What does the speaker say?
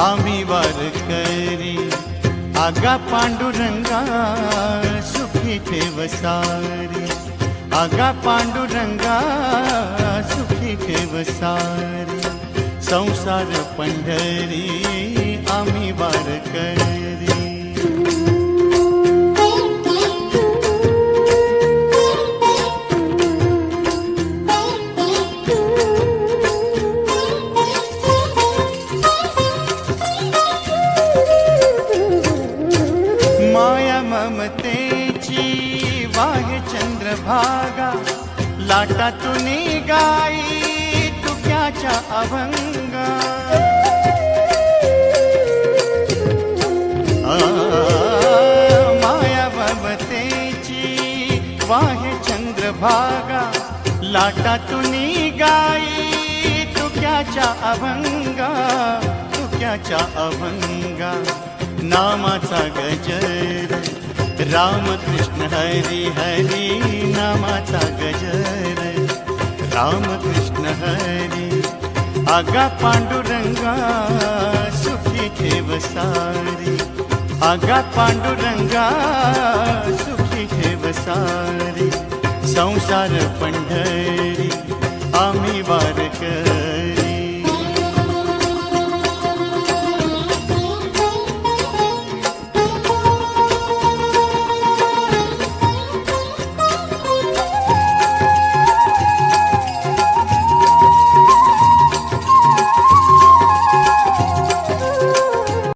आम्ही वारकरी आगा पांडुरंगा सुखी ठेवसारी आगा पांडुरंगा सुखी ठेवसारी संसार पंढरी आम्ही माया ममतेची वाहे चंद्रभागा लाटातून गाई तुक्याच्या अभंगा. आ, माया ममतेची वाहे चंद्रभागा लाटातून गाई तुक्याच्या अभंगा तुक्याच्या अभंगा. नामाचा गजर. रामकृष्ण हरी हरी नामाचा गजर. रामकृष्ण हरी आगा पांडुरंगा सुखी ठेव सारी. आगा पांडुरंगा सुखी ठेव सारी. संसार पंढरी आम्ही